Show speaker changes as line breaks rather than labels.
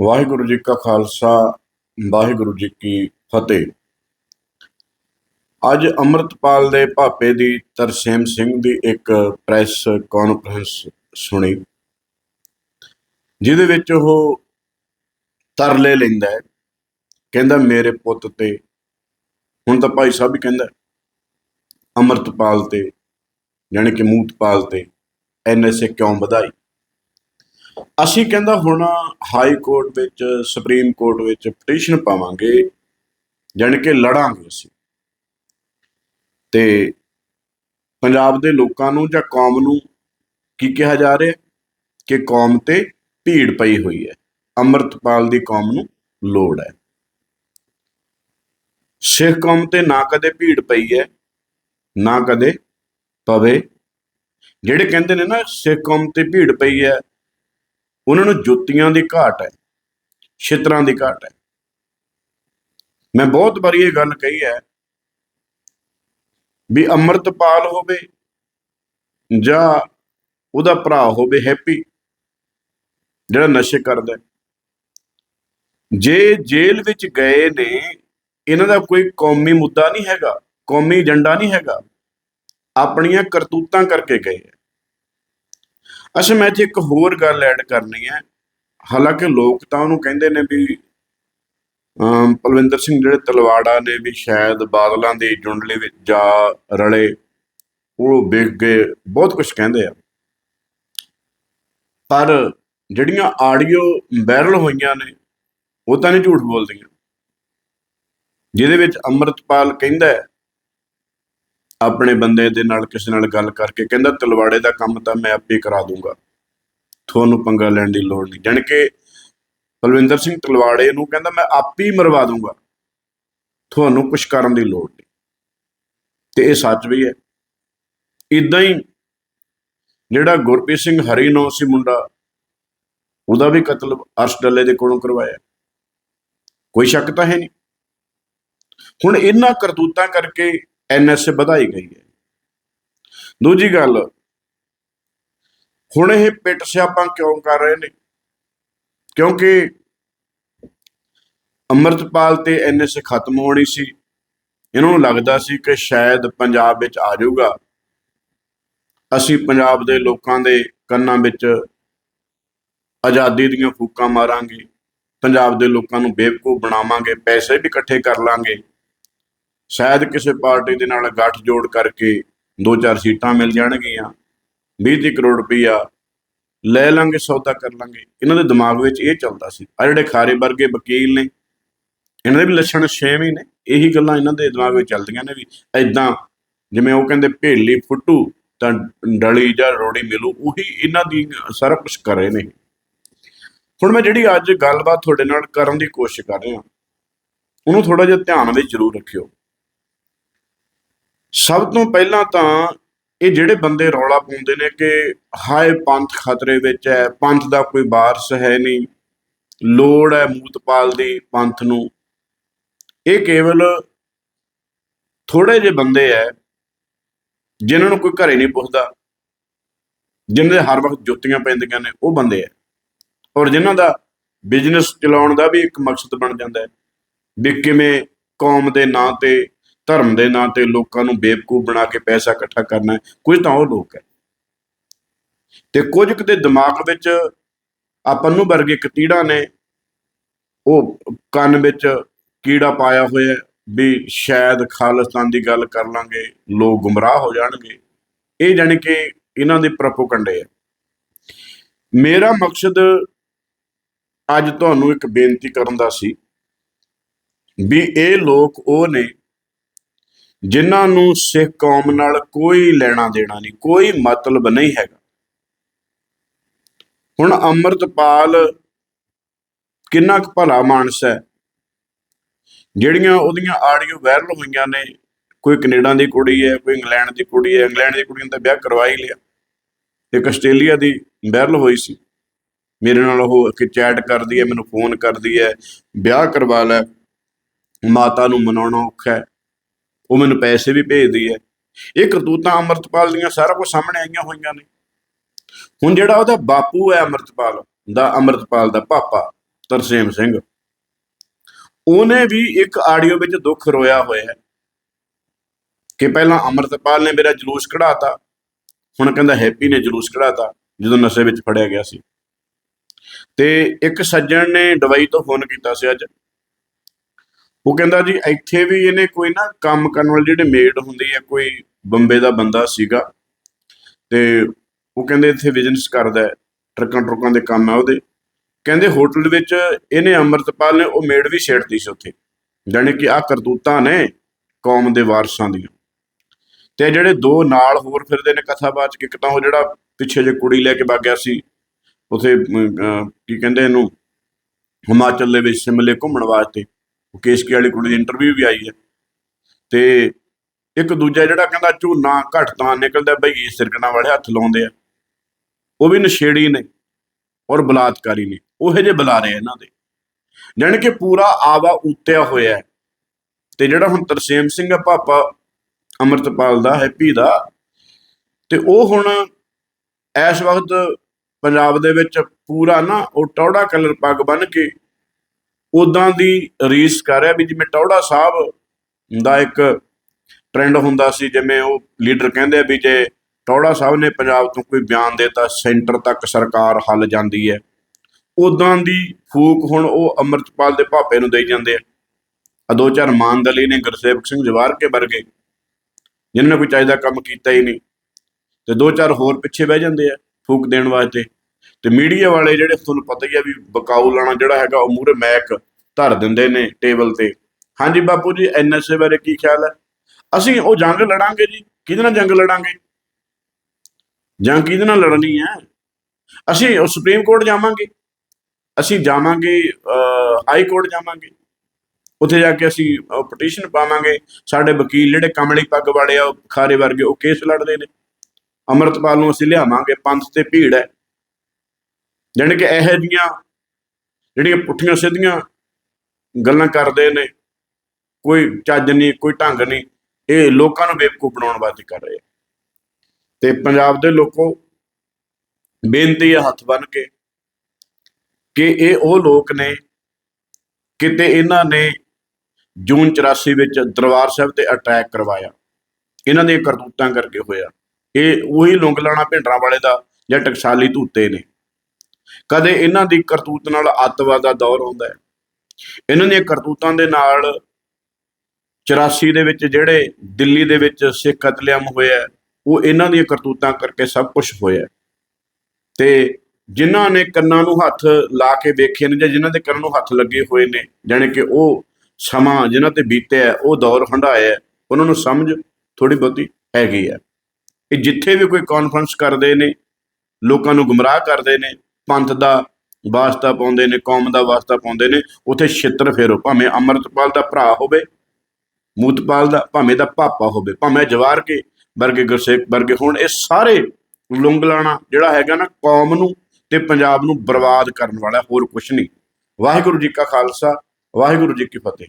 ਵਾਹਿਗੁਰੂ ਜੀ ਕਾ ਖਾਲਸਾ ਵਾਹਿਗੁਰੂ ਜੀ ਕੀ ਫਤਿਹ। ਅੱਜ ਅੰਮ੍ਰਿਤਪਾਲ ਦੇ ਭਾਪੇ ਦੀ ਤਰਸੇਮ ਸਿੰਘ ਦੀ ਇੱਕ ਪ੍ਰੈਸ ਕਾਨਫਰੰਸ ਸੁਣੀ ਜਿਹਦੇ ਵਿੱਚ ਉਹ ਤਰਲੇ ਲੈਂਦਾ ਹੈ ਕਹਿੰਦਾ ਮੇਰੇ ਪੁੱਤ ਤੇ ਹੁਣ ਤਾਂ ਭਾਈ ਸਾਹਿਬ ਵੀ ਕਹਿੰਦਾ ਹੈ, ਅੰਮ੍ਰਿਤਪਾਲ ਤੇ ਯਾਨੀ ਕਿ ਮੂਤਪਾਲ ਤੇ ਐਨਐਸਏ ਕਿਉਂ ਵਧਾਈ? ਅਸੀਂ ਕਹਿੰਦਾ ਹੁਣ ਹਾਈ ਕੋਰਟ ਵਿੱਚ, ਸੁਪਰੀਮ ਕੋਰਟ ਵਿੱਚ ਪਟੀਸ਼ਨ ਪਾਵਾਂਗੇ, ਜਾਣੀ ਕਿ ਲੜਾਂਗੇ ਅਸੀਂ। ਤੇ ਪੰਜਾਬ ਦੇ ਲੋਕਾਂ ਨੂੰ ਜਾਂ ਕੌਮ ਨੂੰ ਕੀ ਕਿਹਾ ਜਾ ਰਿਹਾ? ਕਿ ਕੌਮ ਤੇ ਭੀੜ ਪਈ ਹੋਈ ਹੈ। ਅੰਮ੍ਰਿਤਪਾਲ ਦੀ ਕੌਮ ਨੂੰ ਲੋੜ ਹੈ। ਸਿੱਖ ਕੌਮ ਤੇ ਨਾ ਕਦੇ ਭੀੜ ਪਈ ਹੈ, ਨਾ ਕਦੇ ਪਵੇ। ਜਿਹੜੇ ਕਹਿੰਦੇ ਨੇ ਨਾ, ਸਿੱਖ ਕੌਮ ਤੇ ਭੀੜ ਪਈ ਹੈ ਉਹਨਾਂ ਨੂੰ ਜੁੱਤੀਆਂ ਦੀ ਘਾਟ ਹੈ, ਛਿੱਤਰਾਂ ਦੀ ਘਾਟ ਹੈ। ਮੈਂ ਬਹੁਤ ਵਾਰੀ ਇਹ ਗੱਲ ਕਹੀ ਹੈ ਵੀ ਅੰਮ੍ਰਿਤਪਾਲ ਹੋਵੇ ਜਾਂ ਉਹਦਾ ਭਰਾ ਹੋਵੇ ਹੈਪੀ, ਜਿਹੜਾ ਨਸ਼ੇ ਕਰਦਾ ਜੇ ਜੇਲ੍ਹ ਵਿੱਚ ਗਏ ਨੇ, ਇਹਨਾਂ ਦਾ ਕੋਈ ਕੌਮੀ ਮੁੱਦਾ ਨਹੀਂ ਹੈਗਾ, ਕੌਮੀ ਏਜੰਡਾ ਨਹੀਂ ਹੈਗਾ, ਆਪਣੀਆਂ ਕਰਤੂਤਾਂ ਕਰਕੇ ਗਏ ਹੈ। ਅੱਛਾ, ਮੈਂ ਇੱਥੇ ਇੱਕ ਹੋਰ ਗੱਲ ਐਡ ਕਰਨੀ ਹੈ। ਹਾਲਾਂਕਿ ਲੋਕ ਤਾਂ ਉਹਨੂੰ ਕਹਿੰਦੇ ਨੇ ਵੀ, ਅਮ, ਪਲਵਿੰਦਰ ਸਿੰਘ ਜਿਹੜੇ ਤਲਵਾੜਾ ਨੇ ਵੀ ਸ਼ਾਇਦ ਬਾਦਲਾਂ ਦੀ ਜੁੰਡਲੀ ਵਿੱਚ ਜਾ ਰਲੇ, ਉਹ ਵਿਗ ਗਏ, ਬਹੁਤ ਕੁਝ ਕਹਿੰਦੇ ਆ। ਪਰ ਜਿਹੜੀਆਂ ਆਡੀਓ ਵਾਇਰਲ ਹੋਈਆਂ ਨੇ, ਉਹ ਤਾਂ ਨਹੀਂ ਝੂਠ ਬੋਲਦੀਆਂ। ਜਿਹਦੇ ਵਿੱਚ ਅੰਮ੍ਰਿਤਪਾਲ ਕਹਿੰਦਾ ਆਪਣੇ ਬੰਦੇ ਦੇ ਨਾਲ ਕਿਸੇ ਨਾਲ ਗੱਲ ਕਰਕੇ ਕਹਿੰਦਾ ਤਲਵਾੜੇ ਦਾ ਕੰਮ ਤਾਂ ਮੈਂ ਆਪੇ ਕਰਾ ਦੂੰਗਾ। ਤੁਹਾਨੂੰ ਪੰਗਾ ਲੈਣ ਦੀ ਲੋੜ ਨਹੀਂ। ਜਾਣੀ ਕਿ ਬਲਵਿੰਦਰ ਸਿੰਘ ਤਲਵਾੜੇ ਨੂੰ ਕਹਿੰਦਾ ਮੈਂ ਆਪੇ ਹੀ ਮਰਵਾ ਦੂੰਗਾ। ਤੁਹਾਨੂੰ ਕੁਝ ਕਰਨ ਦੀ ਲੋੜ ਨਹੀਂ। ਤੇ ਇਹ ਸੱਚ ਵੀ ਹੈ। ਇਦਾਂ ਹੀ ਜਿਹੜਾ ਗੁਰਪ੍ਰੀਤ ਸਿੰਘ ਹਰੀ ਨੌ ਸੀ ਮੁੰਡਾ, ਉਹਦਾ ਵੀ ਕਤਲ ਅਰਸ਼ ਡੱਲੇ ਦੇ ਕੋਲੋਂ ਕਰਵਾਇਆ। ਕੋਈ ਸ਼ੱਕ ਤਾਂ ਹੈ ਨਹੀਂ। ਹੁਣ ਇਹਨਾਂ ਕਰਤੂਤਾਂ ਕਰਕੇ ਐਨਐਸਏ ਵਧਾਈ ਗਈ ਹੈ। ਦੂਜੀ ਗੱਲ, ਹੁਣ ਇਹ ਪਿੱਟ ਸਿਆਪਾਂ ਕਿਉਂ ਕਰ ਰਹੇ ਨੇ? ਕਿਉਂਕਿ ਅੰਮ੍ਰਿਤਪਾਲ ਤੇ ਐਨਐਸਏ ਖਤਮ ਹੋਣੀ ਸੀ। ਇਹਨਾਂ ਨੂੰ ਲੱਗਦਾ ਸੀ ਕਿ ਸ਼ਾਇਦ ਪੰਜਾਬ ਵਿੱਚ ਆ ਜਾਊਗਾ। ਅਸੀਂ ਪੰਜਾਬ ਦੇ ਲੋਕਾਂ ਦੇ ਕੰਨਾਂ ਵਿੱਚ ਆਜ਼ਾਦੀ ਦੀਆਂ ਫੂਕਾਂ ਮਾਰਾਂਗੇ। ਪੰਜਾਬ ਦੇ ਲੋਕਾਂ ਨੂੰ ਬੇਵਕੂਫ ਬਣਾਵਾਂਗੇ, ਪੈਸੇ ਵੀ ਇਕੱਠੇ ਕਰ ਲਾਂਗੇ। ਸ਼ਾਇਦ ਕਿਸੇ ਪਾਰਟੀ ਦੇ ਨਾਲ ਗੱਠ ਜੋੜ ਕਰਕੇ ਦੋ ਚਾਰ ਸੀਟਾਂ ਮਿਲ ਜਾਣਗੀਆਂ 20 ਕਰੋੜ ਰੁਪਈਆ ਲੈ ਲਾਂਗੇ, ਸੌਦਾ ਕਰ ਲਾਂਗੇ। ਇਹਨਾਂ ਦੇ ਦਿਮਾਗ ਵਿੱਚ ਇਹ ਚੱਲਦਾ ਸੀ। ਆ ਜਿਹੜੇ ਖਾਰੇ ਵਰਗੇ ਵਕੀਲ ਨੇ, ਇਹਨਾਂ ਦੇ ਵੀ ਲੱਛਣ ਛੇਮ ਹੀ ਨੇ। ਇਹੀ ਗੱਲਾਂ ਇਹਨਾਂ ਦੇ ਦਿਮਾਗ ਵਿੱਚ ਚੱਲਦੀਆਂ ਨੇ ਵੀ ਐਦਾਂ ਜਿਵੇਂ ਉਹ ਕਹਿੰਦੇ ਭੇਲੀ ਫੁੱਟੂ ਤਾਂ ਡਲੀ ਜਾਂ ਰੋੜੀ ਮਿਲੂ, ਉਹੀ ਇਹਨਾਂ ਦੀ ਸਾਰਾ ਕੁਝ ਕਰ ਰਹੇ ਨੇ। ਹੁਣ ਮੈਂ ਜਿਹੜੀ ਅੱਜ ਗੱਲਬਾਤ ਤੁਹਾਡੇ ਨਾਲ ਕਰਨ ਦੀ ਕੋਸ਼ਿਸ਼ ਕਰ ਰਿਹਾ, ਉਹਨੂੰ ਥੋੜਾ ਜਿਹਾ ਧਿਆਨ ਵਿੱਚ ਜ਼ਰੂਰ ਰੱਖਿਓ। ਸਭ ਤੋਂ ਪਹਿਲਾਂ ਤਾਂ ਇਹ ਜਿਹੜੇ ਬੰਦੇ ਰੌਲਾ ਪਾਉਂਦੇ ਨੇ ਕਿ ਹਾਏ ਪੰਥ ਖਤਰੇ ਵਿੱਚ ਹੈ, ਪੰਥ ਦਾ ਕੋਈ ਵਾਰਸ ਹੈ ਨਹੀਂ, ਲੋੜ ਹੈ ਮੂਤਪਾਲ ਦੀ ਪੰਥ ਨੂੰ। ਇਹ ਕੇਵਲ ਥੋੜੇ ਜਿਹੇ ਬੰਦੇ ਐ ਜਿਨ੍ਹਾਂ ਨੂੰ ਕੋਈ ਘਰੇ ਨਹੀਂ ਪੁੱਛਦਾ, ਜਿਨ੍ਹਾਂ ਦੇ ਹਰ ਵਕਤ ਜੁੱਤੀਆਂ ਪੈਂਦੀਆਂ ਨੇ, ਉਹ ਬੰਦੇ ਐ ਔਰ ਜਿਨ੍ਹਾਂ ਦਾ ਬਿਜ਼ਨਸ ਚਲਾਉਣ ਦਾ ਵੀ ਇੱਕ ਮਕਸਦ ਬਣ ਜਾਂਦਾ ਹੈ ਵੀ ਕਿਵੇਂ ਕੌਮ ਦੇ ਨਾਂ ਤੇ ਧਰਮ ਦੇ ਨਾਂ ਤੇ ਲੋਕਾਂ ਨੂੰ ਬੇਵਕੂਫ ਬਣਾ ਕੇ ਪੈਸਾ ਇਕੱਠਾ ਕਰਨਾ ਕੁਝ ਤਾਂ ਉਹ ਲੋਕ ਹੈ। ਤੇ ਕੁਝ ਕੁ ਦੇ ਦਿਮਾਗ ਵਿੱਚ ਆਪਾਂ ਨੂੰ ਵਰਗੇ ਕਤੀੜਾ ਨੇ, ਉਹ ਕੰਨ ਵਿੱਚ ਕੀੜਾ ਪਾਇਆ ਹੋਇਆ ਵੀ ਸ਼ਾਇਦ ਖਾਲਿਸਤਾਨ ਦੀ ਗੱਲ ਕਰ ਲਾਂਗੇ, ਲੋਕ ਗੁੰਮਰਾਹ ਹੋ ਜਾਣਗੇ। ਇਹ ਜਾਣੀ ਕਿ ਇਹਨਾਂ ਦੇ ਪ੍ਰੋਪਗੈਂਡੇ ਹੈ। ਮੇਰਾ ਮਕਸਦ ਅੱਜ ਤੁਹਾਨੂੰ ਇੱਕ ਬੇਨਤੀ ਕਰਨ ਦਾ ਸੀ ਵੀ ਇਹ ਲੋਕ ਉਹ ਨੇ ਜਿਨ੍ਹਾਂ ਨੂੰ ਸਿੱਖ ਕੌਮ ਨਾਲ ਕੋਈ ਲੈਣਾ ਦੇਣਾ ਨਹੀਂ, ਕੋਈ ਮਤਲਬ ਨਹੀਂ ਹੈਗਾ। ਹੁਣ ਅੰਮ੍ਰਿਤਪਾਲ ਕਿੰਨਾ ਕੁ ਭਲਾ ਮਾਨਸ ਹੈ? ਜਿਹੜੀਆਂ ਉਹਦੀਆਂ ਆਡੀਓ ਵਾਇਰਲ ਹੋਈਆਂ ਨੇ, ਕੋਈ ਕੈਨੇਡਾ ਦੀ ਕੁੜੀ ਹੈ, ਕੋਈ ਇੰਗਲੈਂਡ ਦੀ ਕੁੜੀ ਹੈ, ਇੰਗਲੈਂਡ ਦੀ ਕੁੜੀ ਨੇ ਤਾਂ ਵਿਆਹ ਕਰਵਾ ਹੀ ਲਿਆ। ਇੱਕ ਆਸਟ੍ਰੇਲੀਆ ਦੀ ਵਾਇਰਲ ਹੋਈ ਸੀ। ਮੇਰੇ ਨਾਲ ਉਹ ਕਿ ਚੈਟ ਕਰਦੀ ਹੈ, ਮੈਨੂੰ ਫੋਨ ਕਰਦੀ ਹੈ, ਵਿਆਹ ਕਰਵਾ ਲੈ, ਮਾਤਾ ਨੂੰ ਮਨਾਉਣਾ ਔਖਾ ਹੈ। ਉਹ ਮੈਨੂੰ ਪੈਸੇ ਵੀ ਭੇਜਦੀ ਹੈ। ਇਹ ਕਰਤੂਤਾਂ ਅੰਮ੍ਰਿਤਪਾਲ ਦੀਆਂ ਸਾਰਾ ਕੁਝ ਸਾਹਮਣੇ ਆਈਆਂ ਹੋਈਆਂ ਨੇ। ਹੁਣ ਜਿਹੜਾ ਉਹਦਾ ਬਾਪੂ ਹੈ ਅੰਮ੍ਰਿਤਪਾਲ, ਦਾ ਅੰਮ੍ਰਿਤਪਾਲ ਦਾ ਪਾਪਾ, ਤਰਸੇਮ ਸਿੰਘ, ਉਹਨੇ ਵੀ ਇੱਕ ਆਡੀਓ ਵਿੱਚ ਦੁੱਖ ਰੋਇਆ ਹੋਇਆ ਹੈ ਕਿ ਪਹਿਲਾਂ ਅਮਰਤਪਾਲ ਨੇ ਮੇਰਾ ਜਲੂਸ ਕਢਾਤਾ, ਹੁਣ ਕਹਿੰਦਾ ਹੈਪੀ ਨੇ ਜਲੂਸ ਕਢਾਤਾ, ਜਦੋਂ ਨਸ਼ੇ ਵਿੱਚ ਫੜਿਆ ਗਿਆ ਸੀ। ਤੇ ਇੱਕ ਸੱਜਣ ਨੇ ਦੁਬਈ ਤੋਂ ਫੋਨ ਕੀਤਾ ਸੀ ਅੱਜ। ਉਹ ਕਹਿੰਦਾ ਜੀ, ਇੱਥੇ ਵੀ ਇਹਨੇ ਕੋਈ ਨਾ ਕੰਮ ਕਰਨ ਵਾਲੇ ਜਿਹੜੇ ਮੇਡ ਹੁੰਦੀ ਹੈ ਕੋਈ ਬੰਬੇ ਦਾ ਬੰਦਾ ਸੀਗਾ ਤੇ ਉਹ ਕਹਿੰਦੇ ਇੱਥੇ ਬਿਜ਼ਨਸ ਕਰਦਾ ਹੈ, ਟਰੱਕਾਂ ਟਰੁੱਕਾਂ ਦੇ ਕੰਮ ਆ ਉਹਦੇ। ਕਹਿੰਦੇ ਹੋਟਲ ਵਿੱਚ ਇਹਨੇ ਅੰਮ੍ਰਿਤਪਾਲ ਨੇ ਉਹ ਮੇਡ ਵੀ ਛੇੜਦੀ ਸੀ ਉੱਥੇ। ਜਾਣੀ ਕਿ ਆ ਕਰਤੂਤਾਂ ਨੇ ਕੌਮ ਦੇ ਵਾਰਸਾਂ ਦੀਆਂ। ਤੇ ਜਿਹੜੇ ਦੋ ਨਾਲ ਹੋਰ ਫਿਰਦੇ ਨੇ ਕਥਾਬਾਚ ਕਿ ਇੱਕ ਤਾਂ ਉਹ ਜਿਹੜਾ ਪਿੱਛੇ ਜੇ ਕੁੜੀ ਲੈ ਕੇ ਵਗ ਗਿਆ ਸੀ, ਉਥੇ ਕੀ ਕਹਿੰਦੇ ਇਹਨੂੰ ਹਿਮਾਚਲ ਦੇ ਵਿੱਚ ਸਿਮਲੇ ਘੁੰਮਣ ਵਾਸਤੇ। ਉਹ ਕੇਸਕੀ ਵਾਲੀ ਕੁੜੀ ਦੀ ਇੰਟਰਵਿਊ ਵੀ ਆਈ ਹੈ। ਤੇ ਇੱਕ ਦੂਜਾ ਜਿਹੜਾ ਕਹਿੰਦਾ ਝੂਨਾ ਘੱਟ ਤਾਂ ਨਿਕਲਦਾ ਬਈ ਸਿਰਕਣਾ ਵਾਲੇ ਹੱਥ ਲਾਉਂਦੇ ਆ। ਉਹ ਵੀ ਨਸ਼ੇੜੀ ਨੇ ਔਰ ਬਲਾਤਕਾਰੀ ਨੇ। ਉਹੇ ਜੇ ਬੁਲਾਰੇ ਇਹਨਾਂ ਦੇ। ਜਾਣੀ ਕਿ ਪੂਰਾ ਆਵਾ ਉਤਿਆ ਹੋਇਆ ਤੇ ਜਿਹੜਾ ਹੁਣ ਤਰਸੇਮ ਸਿੰਘ ਆ, ਪਾਪਾ ਅਮਰਤਪਾਲ ਦਾ, ਹੈਪੀ ਦਾ, ਤੇ ਉਹ ਹੁਣ ਇਸ ਵਕਤ ਪੰਜਾਬ ਦੇ ਵਿੱਚ ਪੂਰਾ ਨਾ ਉਹ ਟੌੜਾ ਕਲਰ ਪੱਗ ਬੰਨ ਕੇ ਉਦਾਂ ਦੀ ਰੀਸ ਕਰ ਰਿਹਾ ਵੀ ਜਿਵੇਂ ਟੌੜਾ ਸਾਹਿਬ ਦਾ ਇੱਕ ਟ੍ਰੈਂਡ ਹੁੰਦਾ ਸੀ, ਜਿਵੇਂ ਉਹ ਲੀਡਰ ਕਹਿੰਦੇ ਵੀ ਜੇ ਟੌੜਾ ਸਾਹਿਬ ਨੇ ਪੰਜਾਬ ਤੋਂ ਕੋਈ ਬਿਆਨ ਦੇਤਾ, ਸੈਂਟਰ ਤੱਕ ਸਰਕਾਰ ਹੱਲ ਜਾਂਦੀ ਹੈ। ਉਦਾਂ ਦੀ ਫੂਕ ਹੁਣ ਉਹ ਅਮਰਤਪਾਲ ਦੇ ਭਾਪੇ ਨੂੰ ਦੇਈ ਜਾਂਦੇ ਆ। ਆ ਦੋ ਚਾਰ ਮਾਨਦਲੀ ਨੇ, ਗੁਰਸੇਵਕ ਸਿੰਘ ਜਵਾਰ ਕੇ ਵਰਗੇ, ਜਿਨ੍ਹਾਂ ਨੇ ਕੋਈ ਚਾਹੀਦਾ ਕੰਮ ਕੀਤਾ ਹੀ ਨਹੀਂ। ਤੇ ਦੋ ਚਾਰ ਹੋਰ ਪਿੱਛੇ ਬਹਿ ਜਾਂਦੇ ਆ ਫੂਕ ਦੇਣ ਵਾਸਤੇ। ਤੇ ਮੀਡੀਆ ਵਾਲੇ ਜਿਹੜੇ ਤੁਹਾਨੂੰ ਪਤਾ ਹੀ ਆ ਵੀ ਬਕਾਊ ਲਾਣਾ ਜਿਹੜਾ ਹੈਗਾ ਉਹ ਮੂਰੇ ਮੈਕ ਧਰ ਦਿੰਦੇ ਨੇ ਟੇਬਲ ਤੇ। ਹਾਂਜੀ ਬਾਪੂ ਜੀ ਐਨਐਸਏ ਬਾਰੇ ਕੀ ਖਿਆਲ ਹੈ? ਅਸੀਂ ਉਹ ਜੰਗ ਲੜਾਂਗੇ ਜੀ। ਕਿਹਦੇ ਨਾਲ ਜੰਗ ਲੜਾਂਗੇ? ਜੰਗ ਕਿਹਦੇ ਨਾਲ ਲੜਨੀ ਹੈ? ਅਸੀਂ ਉਹ ਸੁਪਰੀਮ ਕੋਰਟ ਜਾਵਾਂਗੇ। ਅਸੀਂ ਜਾਵਾਂਗੇ ਹਾਈ ਕੋਰਟ ਜਾਵਾਂਗੇ। ਉੱਥੇ ਜਾ ਕੇ ਅਸੀਂ ਪਟੀਸ਼ਨ ਪਾਵਾਂਗੇ। ਸਾਡੇ ਵਕੀਲ ਜਿਹੜੇ ਕਮਲੀ ਪੱਗ ਵਾਲੇ ਆ, ਉਹ ਖਾਰੇ ਵਰਗੇ ਉਹ ਕੇਸ ਲੜਦੇ ਨੇ। ਅਮਰਤਪਾਲ ਨੂੰ ਅਸੀਂ ਲਿਆਵਾਂਗੇ, ਪੰਥ ਤੇ ਭੀੜ ਹੈ। ਜਾਣੀ ਕਿ ਇਹੋ ਜੀਆਂ ਜਿਹੜੀਆਂ ਪੁੱਠੀਆਂ ਸਿੱਧੀਆਂ ਗੱਲਾਂ ਕਰਦੇ ਨੇ, ਕੋਈ ਚੱਜ ਨਹੀਂ, ਕੋਈ ਢੰਗ ਨਹੀਂ, ਇਹ ਲੋਕਾਂ ਨੂੰ ਬੇਵਕੂਫ ਬਣਾਉਣ ਵਾਸਤੇ ਕਰ ਰਹੇ ਆ। ਤੇ ਪੰਜਾਬ ਦੇ ਲੋਕੋ, ਬੇਨਤੀ ਹੈ ਹੱਥ ਬੰਨ ਕੇ ਕਿ ਇਹ ਉਹ ਲੋਕ ਨੇ, ਕਿਤੇ ਇਹਨਾਂ ਨੇ ਜੂਨ 84 ਵਿੱਚ ਦਰਬਾਰ ਸਾਹਿਬ ਤੇ ਅਟੈਕ ਕਰਵਾਇਆ। ਇਹਨਾਂ ਦੇ ਕਰਤੂਤਾਂ ਕਰਕੇ ਹੋਇਆ। ਇਹ ਉਹੀ ਲੁੰਗਲਾਣਾ ਭਿੰਡਰਾਂ ਵਾਲੇ ਦਾ ਜਾਂ ਟਕਸਾਲੀ ਧੂਤੇ ਨੇ। ਕਦੇ ਇਹਨਾਂ ਦੀ ਕਰਤੂਤ ਨਾਲ ਅੱਤਵਾਦ ਦਾ ਦੌਰ ਆਉਂਦਾ ਹੈ। ਇਹਨਾਂ ਦੀਆਂ ਕਰਤੂਤਾਂ ਦੇ ਨਾਲ 84 ਦੇ ਵਿੱਚ ਜਿਹੜੇ ਦਿੱਲੀ ਦੇ ਵਿੱਚ ਸਿੱਖ ਕਤਲੇਆਮ ਹੋਇਆ ਉਹ ਇਹਨਾਂ ਦੀਆਂ ਕਰਤੂਤਾਂ ਕਰਕੇ ਸਭ ਕੁਝ ਹੋਇਆ ਤੇ ਜਿਨ੍ਹਾਂ ਨੇ ਕੰਨਾਂ ਨੂੰ ਹੱਥ ਲਾ ਕੇ ਵੇਖੇ ਨੇ ਜਾਂ ਜਿਨ੍ਹਾਂ ਦੇ ਕੰਨਾਂ ਨੂੰ ਹੱਥ ਲੱਗੇ ਹੋਏ ਨੇ, ਜਾਣੀ ਕਿ ਉਹ ਸਮਾਂ ਜਿਨ੍ਹਾਂ ਤੇ ਬੀਤਿਆ ਉਹ ਦੌਰ ਹੰਡਾਇਆ ਉਹਨਾਂ ਨੂੰ ਸਮਝ ਥੋੜੀ ਬਹੁਤੀ ਹੈਗੀ ਹੈ। ਇਹ ਜਿੱਥੇ ਵੀ ਕੋਈ ਕਾਨਫਰੰਸ ਕਰਦੇ ਨੇ, ਲੋਕਾਂ ਨੂੰ ਗੁੰਮਰਾਹ ਕਰਦੇ ਨੇ ਪੰਥ ਦਾ ਵਾਸਤਾ ਪਾਉਂਦੇ ਨੇ, ਕੌਮ ਦਾ ਵਾਸਤਾ ਪਾਉਂਦੇ ਨੇ, ਉਥੇ ਛਿੱਤਰ ਫੇਰੋ, ਭਾਵੇਂ ਅਮਰਤਪਾਲ ਦਾ ਭਰਾ ਹੋਵੇ, ਮੂਤਪਾਲ ਦਾ, ਭਾਵੇਂ ਦਾ ਪਾਪਾ ਹੋਵੇ, ਭਾਵੇਂ ਜਵਾਰ ਕੇ ਵਰਗੇ ਗੁਰਸੇਖ ਵਰਗੇ ਹੋਣ, ਇਹ ਸਾਰੇ ਲੁੰਗਲਾਣਾ ਜਿਹੜਾ ਹੈਗਾ ਨਾ, ਕੌਮ ਨੂੰ ਤੇ ਪੰਜਾਬ ਨੂੰ ਬਰਬਾਦ ਕਰਨ ਵਾਲਾ, ਹੋਰ ਕੁਝ ਨਹੀਂ। ਵਾਹਿਗੁਰੂ ਜੀ ਕਾ ਖਾਲਸਾ, ਵਾਹਿਗੁਰੂ ਜੀ ਕੀ ਫਤਿਹ।